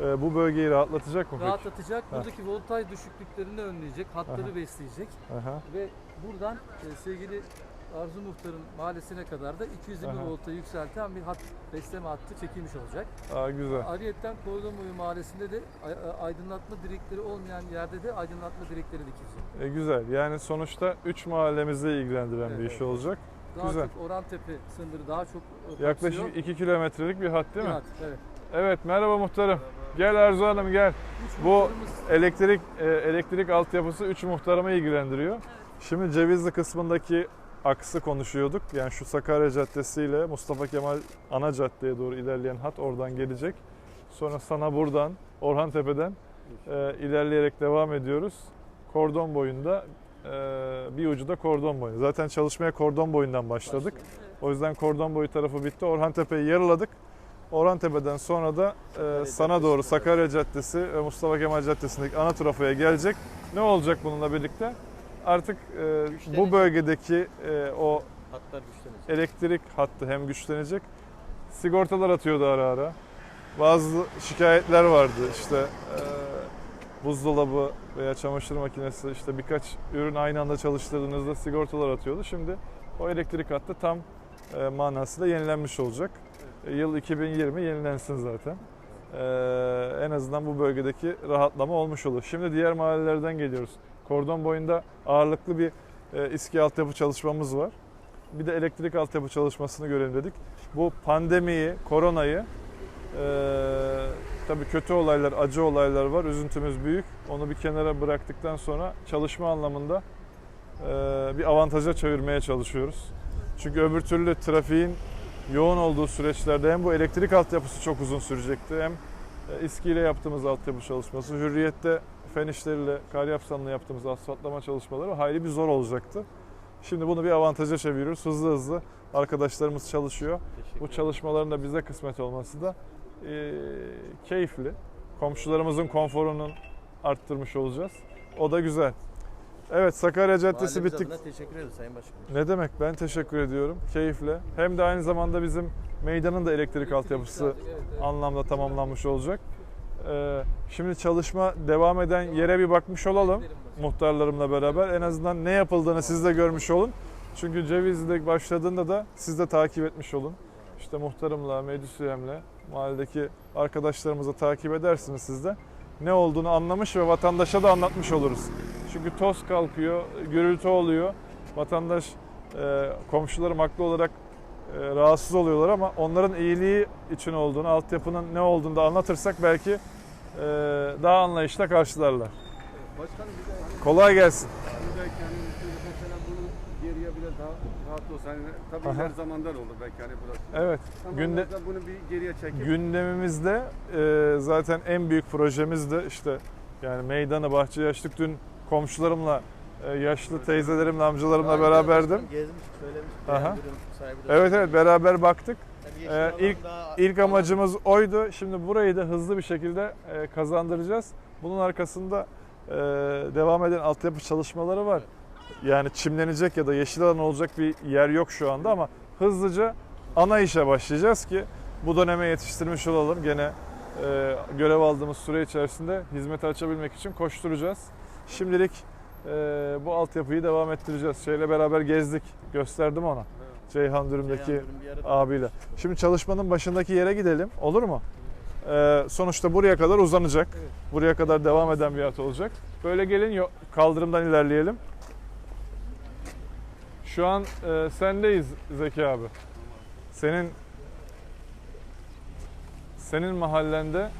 e, bu bölgeyi rahatlatacak mı peki? Rahatlatacak, buradaki voltaj düşüklüklerini önleyecek, hatları Aha. besleyecek Aha. ve buradan e, sevgili Arzu Muhtar'ın mahallesine kadar da 220 Aha. volta yükselten bir hat, besleme hattı çekilmiş olacak. Aa, güzel. Ayrıyeten Koyulumuyu mahallesinde de aydınlatma direkleri olmayan yerde de aydınlatma direkleri dikilecek. E, güzel. Yani sonuçta 3 mahallemizi ilgilendiren bir Evet, iş evet. olacak. Daha Güzel. çok Orhantepe sınırı daha çok Yaklaşık kapsıyor. 2 kilometrelik bir hat değil Bir mi? hat, evet. Evet merhaba muhtarım. Gel Arzu Hanım gel. Üç Bu muhtarımız- elektrik e, elektrik altyapısı 3 muhtarımı ilgilendiriyor. Şimdi Cevizli kısmındaki aksı konuşuyorduk. Yani şu Sakarya Caddesi ile Mustafa Kemal ana caddeye doğru ilerleyen hat oradan gelecek. Sonra sana buradan Orhan Tepe'den e, ilerleyerek devam ediyoruz. Kordon boyunda e, bir ucu da kordon boyu. Zaten çalışmaya kordon boyundan başladık. O yüzden kordon boyu tarafı bitti. Orhan Tepe'yi yarıladık. Orhan Tepe'den sonra da e, sana doğru Sakarya Caddesi ve Mustafa Kemal Caddesi'ndeki ana trafoya gelecek. Ne olacak bununla birlikte? Artık e, bu bölgedeki e, o Hatlar güçlenecek. elektrik hattı hem güçlenecek. Sigortalar atıyordu ara ara. Bazı şikayetler vardı işte e, buzdolabı veya çamaşır makinesi işte birkaç ürün aynı anda çalıştırdığınızda sigortalar atıyordu. Şimdi o elektrik hattı tam e, manasıyla yenilenmiş olacak. E, Yıl 2020 yenilensin zaten. E, en azından bu bölgedeki rahatlama olmuş olur. Şimdi diğer mahallelerden geliyoruz. Kordon boyunda ağırlıklı bir e, İSKİ altyapı çalışmamız var. Bir de elektrik altyapı çalışmasını görelim dedik. Bu pandemiyi, koronayı e, tabii kötü olaylar, acı olaylar var. Üzüntümüz büyük. Onu bir kenara bıraktıktan sonra çalışma anlamında e, bir avantaja çevirmeye çalışıyoruz. Çünkü öbür türlü trafiğin yoğun olduğu süreçlerde hem bu elektrik altyapısı çok uzun sürecekti hem e, İSKİ ile yaptığımız altyapı çalışması, Hürriyet'te fen işleriyle, Karyapsan'la yaptığımız asfaltlama çalışmaları hayli bir zor olacaktı. Şimdi bunu bir avantaja çeviriyoruz. Hızlı hızlı arkadaşlarımız çalışıyor. Bu çalışmaların da bize kısmet olması da e, keyifli. Komşularımızın konforunun arttırmış olacağız. O da güzel. Evet Sakarya Caddesi Mahallemiz bittik. adına teşekkür ederiz Sayın Başkanım. Ne demek ben teşekkür ediyorum. Keyifle. Hem de aynı zamanda bizim meydanın da elektrik altyapısı anlamda tamamlanmış olacak. Ee, şimdi çalışma devam eden yere bir bakmış olalım muhtarlarımla beraber. En azından ne yapıldığını siz de görmüş olun. Çünkü Cevizli'de başladığında da siz de takip etmiş olun. İşte muhtarımla, meclis üyemle, mahalledeki arkadaşlarımızı takip edersiniz siz de. Ne olduğunu anlamış ve vatandaşa da anlatmış oluruz. Çünkü toz kalkıyor, gürültü oluyor. Vatandaş, e, komşularım haklı olarak e, rahatsız oluyorlar ama onların iyiliği için olduğunu, altyapının ne olduğunu da anlatırsak belki e, daha anlayışla karşılarlar. Başkanım bir de Kolay gelsin. belki hani mesela bunu geriye bile daha rahat olsa hani tabii Aha. her zamandan olur belki hani burası. Evet. Ama Günde, Günde... bunu bir geriye çekip gündemimizde e, zaten en büyük projemiz de işte yani meydanı bahçeyi açtık. Dün komşularımla, e, yaşlı teyzelerimle, amcalarımla beraberdim. Gezmiş, söylemiş. Aha. Evet evet beraber baktık. Ee, ilk- İlk amacımız oydu. Şimdi burayı da hızlı bir şekilde e, kazandıracağız. Bunun arkasında e, devam eden altyapı çalışmaları var. Yani çimlenecek ya da yeşil alan olacak bir yer yok şu anda ama hızlıca ana işe başlayacağız ki bu döneme yetiştirmiş olalım. Gene e, görev aldığımız süre içerisinde hizmeti açabilmek için koşturacağız. Şimdilik e, bu altyapıyı devam ettireceğiz. Şeyle beraber gezdik, gösterdim ona. Ceyhan Dürüm'deki Ceyhan Dürüm abiyle. Şimdi çalışmanın başındaki yere gidelim. Olur mu? Ee, sonuçta buraya kadar uzanacak. Evet. Buraya kadar devam eden bir hat olacak. Böyle gelin kaldırımdan ilerleyelim. Şu an e, sendeyiz Zeki abi. Senin senin mahallende